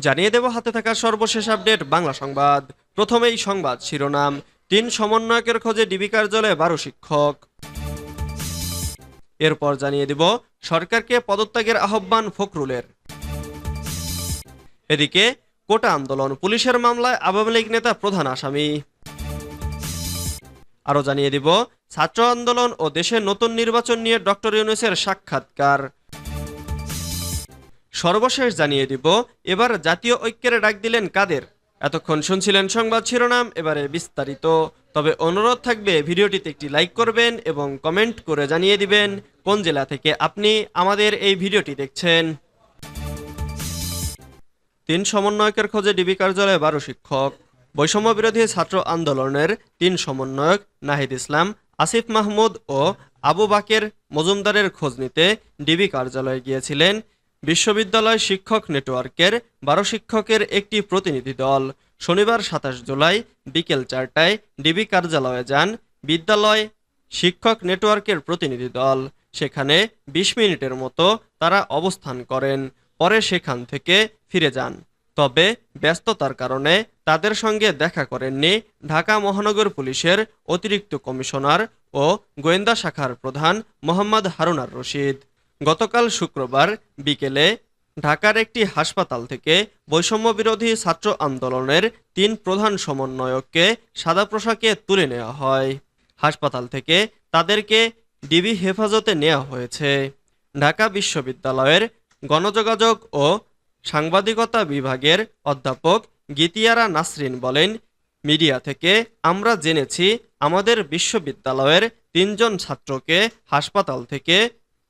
জানিয়ে দেব হাতে থাকা সর্বশেষ আপডেট বাংলা সংবাদ। প্রথমেই সংবাদ শিরোনাম। তিন সমন্বয়কের খোঁজে ডিবি কার্যালয়ে বারো শিক্ষক। এরপর জানিয়ে দিব, সরকারকে পদত্যাগের আহ্বান ফখরুলের। এদিকে, কোটা আন্দোলন, পুলিশের মামলায় আওয়ামী লীগ নেতা প্রধান আসামি। আরও জানিয়ে দিব, ছাত্র আন্দোলন ও দেশের নতুন নির্বাচন নিয়ে ডক্টর ইউনুসের সাক্ষাৎকার। সর্বশেষ জানিয়ে দিব, এবার জাতীয় ঐক্যের ডাক দিলেন কাদের? এতক্ষণ শুনছিলেন সংবাদ শিরোনাম, এবারে বিস্তারিত। তবে অনুরোধ থাকবে, ভিডিওটিতে একটি লাইক করবেন এবং কমেন্ট করে জানিয়ে দিবেন কোন জেলা থেকে আপনি আমাদের এই ভিডিওটি দেখছেন। তিন সমন্বয়কের খোঁজে ডিবি কার্যালয়ে বারো শিক্ষক। বৈষম্য বিরোধী ছাত্র আন্দোলনের তিন সমন্বয়ক নাহিদ ইসলাম, আসিফ মাহমুদ ও আবু বাকের মজুমদারের খোঁজ নিতে ডিবি কার্যালয়ে গিয়েছিলেন। বিশ্ববিদ্যালয় শিক্ষক নেটওয়ার্কের বারো শিক্ষকের একটি প্রতিনিধি দল। শনিবার সাতাশ জুলাই বিকেল চারটায় ডিবি কার্যালয়ে যান বিদ্যালয় শিক্ষক নেটওয়ার্কের প্রতিনিধি দল। সেখানে বিশ মিনিটের মতো তারা অবস্থান করেন, পরে সেখান থেকে ফিরে যান। তবে ব্যস্ততার কারণে তাদের সঙ্গে দেখা করেননি ঢাকা মহানগর পুলিশের অতিরিক্ত কমিশনার ও গোয়েন্দা শাখার প্রধান মোহাম্মদ হারুনার রশিদ। গতকাল শুক্রবার বিকেলে ঢাকার একটি হাসপাতাল থেকে বৈষম্য বিরোধী ছাত্র আন্দোলনের তিন প্রধান সমন্বয়ককে সাদা পোশাকে তুলে নেওয়া হয়। হাসপাতাল থেকে তাদেরকে ডিবি হেফাজতে নেওয়া হয়েছে। ঢাকা বিশ্ববিদ্যালয়ের গণযোগাযোগ ও সাংবাদিকতা বিভাগের অধ্যাপক গীতিয়ারা নাসরিন বলেন, মিডিয়া থেকে আমরা জেনেছি আমাদের বিশ্ববিদ্যালয়ের তিনজন ছাত্রকে হাসপাতাল থেকে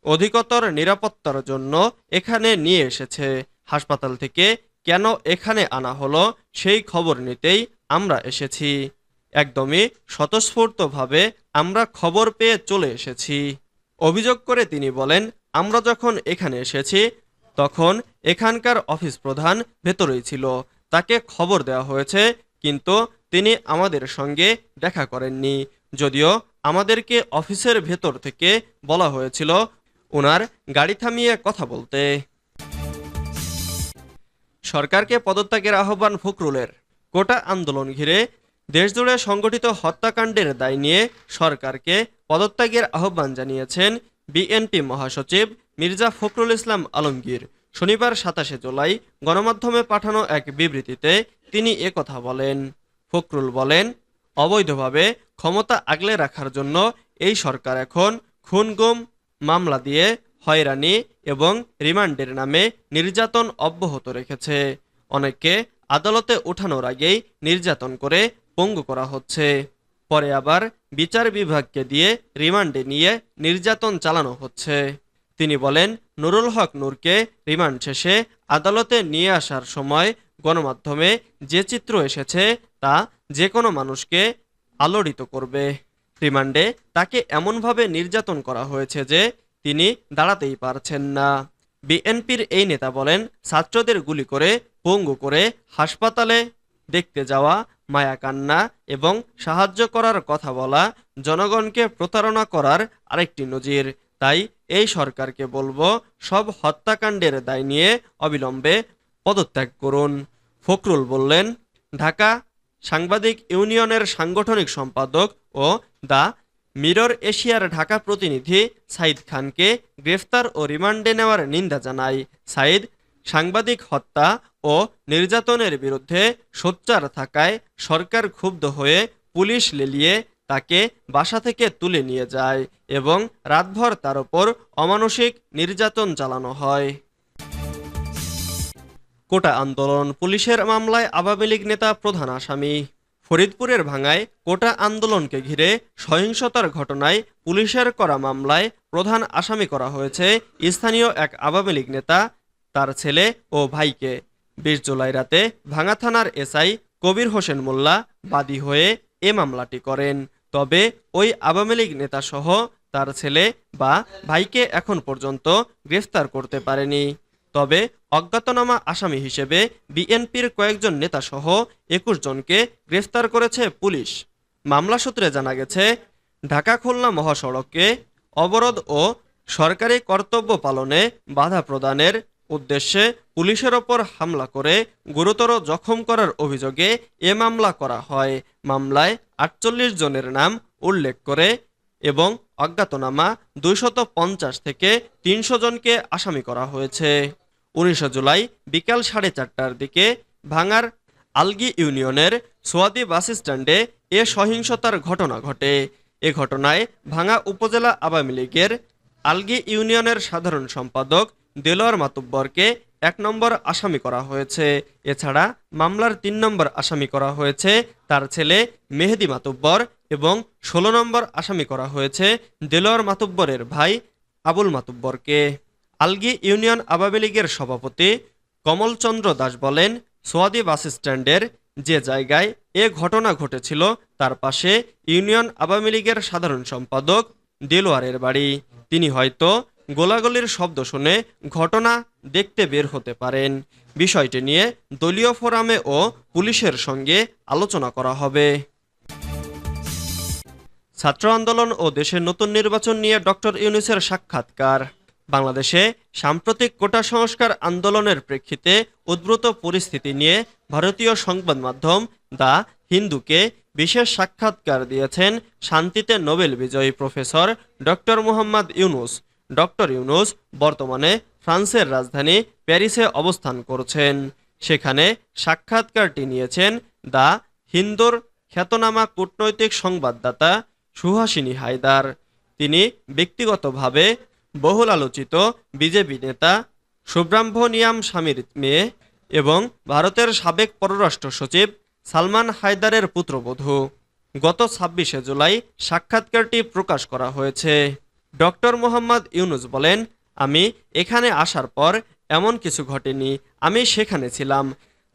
অধিকতর নিরাপত্তার জন্য এখানে নিয়ে এসেছে। হাসপাতাল থেকে কেন এখানে আনা হলো সেই খবর নিতেই আমরা এসেছি। একদমই স্বতঃস্ফূর্তভাবে আমরা খবর পেয়ে চলে এসেছি। অভিযোগ করে তিনি বলেন, আমরা যখন এখানে এসেছি, তখন এখানকার অফিস প্রধান ভেতরেই ছিল। তাকে খবর দেওয়া হয়েছে, কিন্তু তিনি আমাদের সঙ্গে দেখা করেননি। যদিও আমাদেরকে অফিসের ভেতর থেকে বলা হয়েছিল ওনার গাড়ি থামিয়ে কথা বলতে। সরকারকে পদত্যাগের আহ্বান ফখরুলের। কোটা আন্দোলন ঘিরে দেশজুড়ে সংগঠিত হত্যাকাণ্ডের দায় নিয়ে সরকারকে পদত্যাগের আহ্বান জানিয়েছেন বিএনপি মহাসচিব মির্জা ফখরুল ইসলাম আলমগীর। শনিবার সাতাশে জুলাই গণমাধ্যমে পাঠানো এক বিবৃতিতে তিনি একথা বলেন। ফখরুল বলেন, অবৈধভাবে ক্ষমতা আগলে রাখার জন্য এই সরকার এখন খুনগুম মামলা দিয়ে হয়রানি এবং রিমান্ডের নামে নির্যাতন অব্যাহত রেখেছে। অনেককে আদালতে ওঠানোর আগেই নির্যাতন করে পঙ্গু করা হচ্ছে। পরে আবার বিচার বিভাগকে দিয়ে রিমান্ডে নিয়ে নির্যাতন চালানো হচ্ছে। তিনি বলেন, নুরুল হক নূরকে রিমান্ড শেষে আদালতে নিয়ে আসার সময় গণমাধ্যমে যে চিত্র এসেছে তা যে কোনো মানুষকে আলোড়িত করবে। রিমান্ডে তাকে এমনভাবে নির্যাতন করা হয়েছে যে তিনি দাঁড়াতেই পারছেন না। বিএনপির এই নেতা বলেন, ছাত্রদের গুলি করে, পঙ্গু করে হাসপাতালে দেখতে যাওয়া, মায়া কান্না এবং সাহায্য করার কথা বলা, জনগণকে প্রতারণা করার আরেকটি নজির। তাই এই সরকারকে বলব, সব হত্যাকাণ্ডের দায় নিয়ে অবিলম্বে পদত্যাগ করুন। ফখরুল বললেন, ঢাকা সাংবাদিক ইউনিয়নের সাংগঠনিক সম্পাদক ও দা মিরর এশিয়ার ঢাকা প্রতিনিধি সাইদ খানকে গ্রেফতার ও রিমান্ডে নেওয়ার নিন্দা জানায়। সাইদ, সাংবাদিক হত্যা ও নির্যাতনের বিরুদ্ধে সোচ্চার থাকায় সরকার ক্ষুব্ধ হয়ে পুলিশ লেলিয়ে তাকে বাসা থেকে তুলে নিয়ে যায় এবং রাতভর তার ওপর অমানসিক নির্যাতন চালানো হয়। কোটা আন্দোলন, পুলিশের মামলায় আওয়ামী লীগ নেতা প্রধান আসামি। ফরিদপুরের ভাঙায় কোটা আন্দোলনকে ঘিরে সহিংসতার ঘটনায় পুলিশের করা মামলায় প্রধান আসামি করা হয়েছে স্থানীয় এক আওয়ামী লীগ নেতা, তার ছেলে ও ভাইকে। বিশ জুলাই রাতে ভাঙা থানার এসআই কবির হোসেন মোল্লা বাদী হয়ে এ মামলাটি করেন। তবে ওই আওয়ামী লীগ নেতা সহ তার ছেলে বা ভাইকে এখন পর্যন্ত গ্রেফতার করতে পারেনি। তবে অজ্ঞাতনামা আসামি হিসেবে বিএনপির কয়েকজন নেতাসহ একুশ জনকে গ্রেফতার করেছে পুলিশ। মামলা সূত্রে জানা গেছে, ঢাকা খুলনা মহাসড়কে অবরোধ ও সরকারি কর্তব্য পালনে বাধা প্রদানের উদ্দেশ্যে পুলিশের ওপর হামলা করে গুরুতর জখম করার অভিযোগে এ মামলা করা হয়। মামলায় আটচল্লিশ জনের নাম উল্লেখ করে এবং অজ্ঞাতনামা দুইশত থেকে তিনশো জনকে আসামি করা হয়েছে। উনিশে জুলাই বিকাল সাড়ে চারটার দিকে ভাঙার আলগি ইউনিয়নের সোয়াদি বাস স্ট্যান্ডে এ সহিংসতার ঘটনা ঘটে। এ ঘটনায় ভাঙা উপজেলা আওয়ামী লীগের আলগি ইউনিয়নের সাধারণ সম্পাদক দেলোয়ার মাতুব্বরকে এক নম্বর আসামি করা হয়েছে। এছাড়া মামলার তিন নম্বর আসামি করা হয়েছে তার ছেলে মেহেদি মাতুব্বর এবং ষোলো নম্বর আসামি করা হয়েছে দেলোয়ার মাতুব্বরের ভাই আবুল মাতুব্বরকে। আলগি ইউনিয়ন আওয়ামী লীগের সভাপতি কমলচন্দ্র দাস বলেন, সোয়াদি বাস স্ট্যান্ডের যে জায়গায় এ ঘটনা ঘটেছিল, তার পাশে ইউনিয়ন আওয়ামী লীগের সাধারণ সম্পাদক দেলোয়ারের বাড়ি। তিনি হয়তো গোলাগুলির শব্দ শুনে ঘটনা দেখতে বের হতে পারেন। বিষয়টি নিয়ে দলীয় ফোরামে ও পুলিশের সঙ্গে আলোচনা করা হবে। ছাত্র আন্দোলন ও দেশের নতুন নির্বাচন নিয়ে ডক্টর ইউনুসের সাক্ষাৎকার। বাংলাদেশে সাম্প্রতিক কোটা সংস্কার আন্দোলনের প্রেক্ষিতে উদ্ভূত পরিস্থিতি নিয়ে ভারতীয় সংবাদ মাধ্যম দ্য হিন্দুকে বিশেষ সাক্ষাৎকার দিয়েছেন শান্তিতে নোবেল বিজয়ী professor doctor Mohammad Yunus. Doctor Yunus বর্তমানে ফ্রান্সের রাজধানী প্যারিসে অবস্থান করছেন। সেখানে সাক্ষাৎকারটি নিয়েছেন দ্য হিন্দুর খ্যাতনামা কূটনৈতিক সংবাদদাতা সুহাসিনী হায়দার। তিনি ব্যক্তিগতভাবে বহুল আলোচিত বিজেপি নেতা সুব্রাহ্মণিয়াম স্বামীর মেয়ে এবং ভারতের সাবেক পররাষ্ট্র সচিব সালমান হায়দারের পুত্রবধূ। গত ছাব্বিশে জুলাই সাক্ষাৎকারটি প্রকাশ করা হয়েছে। ডক্টর মোহাম্মদ ইউনুস বলেন, আমি এখানে আসার পর এমন কিছু ঘটেনি, আমি সেখানে ছিলাম।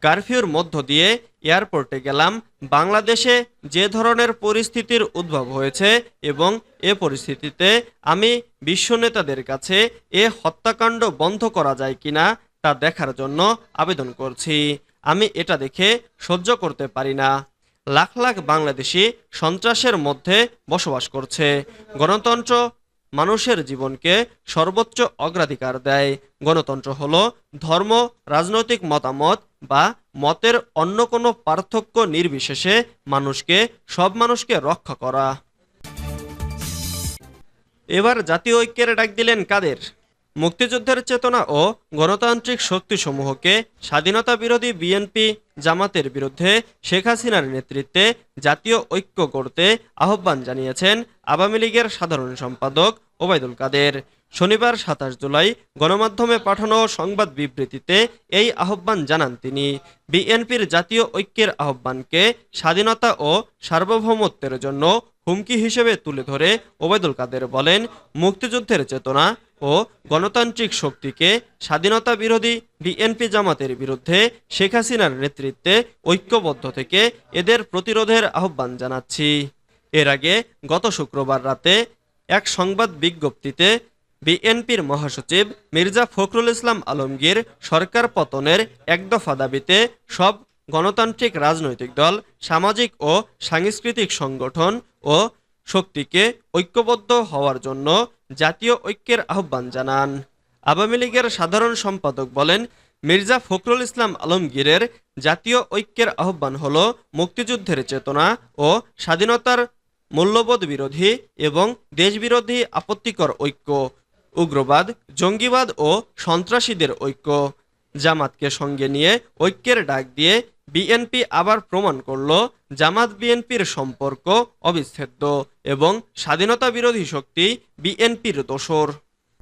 কারফিউর মধ্য দিয়ে এয়ারপোর্টে গেলাম, বাংলাদেশে যে ধরনের পরিস্থিতির উদ্ভব হয়েছে এবং এ পরিস্থিতিতে আমি বিশ্ব নেতাদের কাছে এ হত্যাকাণ্ড বন্ধ করা যায় কিনা তা দেখার জন্য আবেদন করছি। আমি এটা দেখে সহ্য করতে পারি না। লাখ লাখ বাংলাদেশি সন্ত্রাসের মধ্যে বসবাস করছে। গণতন্ত্র মানুষের জীবনকে সর্বোচ্চ অগ্রাধিকার দেয়। গণতন্ত্র হলো ধর্ম, রাজনৈতিক মতামত বা মতের অন্য কোনো পার্থক্য নির্বিশেষে মানুষকে, সব মানুষকে রক্ষা করা। এবার জাতীয় ঐক্যের ডাক দিলেন কাদের? মুক্তিযুদ্ধের চেতনা ও গণতান্ত্রিক শক্তিসমূহকে স্বাধীনতা বিরোধী বিএনপি জামাতের বিরুদ্ধে শেখ হাসিনার নেতৃত্বে জাতীয় ঐক্য করতে আহ্বান জানিয়েছেন আওয়ামী লীগের সাধারণ সম্পাদক ওবায়দুল কাদের। শনিবার সাতাশ জুলাই গণমাধ্যমে পাঠানো সংবাদ বিবৃতিতে এই আহ্বান জানান তিনি। বিএনপির জাতীয় ঐক্যের আহ্বানকে স্বাধীনতা ও সার্বভৌমত্বের জন্য হুমকি হিসেবে তুলে ধরে ওবায়দুল কাদের বলেন, মুক্তিযুদ্ধের চেতনা ও গণতান্ত্রিক শক্তিকে স্বাধীনতা বিরোধী বিএনপি জামাতের বিরুদ্ধে শেখ হাসিনার নেতৃত্বে ঐক্যবদ্ধ থেকে এদের প্রতিরোধের আহ্বান জানাচ্ছি। এর আগে গত শুক্রবার রাতে এক সংবাদ বিজ্ঞপ্তিতে বিএনপির মহাসচিব মির্জা ফখরুল ইসলাম আলমগীর সরকার পতনের একদফা দাবিতে সব গণতান্ত্রিক রাজনৈতিক দল, সামাজিক ও সাংস্কৃতিক সংগঠন ও শক্তিকে ঐক্যবদ্ধ হওয়ার জন্য জাতীয় ঐক্যের আহ্বান জানান। আওয়ামী লীগের সাধারণ সম্পাদক বলেন, মির্জা ফখরুল ইসলাম আলমগীরের জাতীয় ঐক্যের আহ্বান হল মুক্তিযুদ্ধের চেতনা ও স্বাধীনতার মূল্যবোধ বিরোধী এবং দেশবিরোধী আপত্তিকর ঐক্য। উগ্রবাদ, জঙ্গিবাদ ও সন্ত্রাসীদের ঐক্য। জামাতকে সঙ্গে নিয়ে ঐক্যের ডাক দিয়ে বিএনপি আবার প্রমাণ করল জামাত বিএনপির সম্পর্ক অবিচ্ছেদ্য এবং স্বাধীনতা বিরোধী শক্তি বিএনপির দোসর।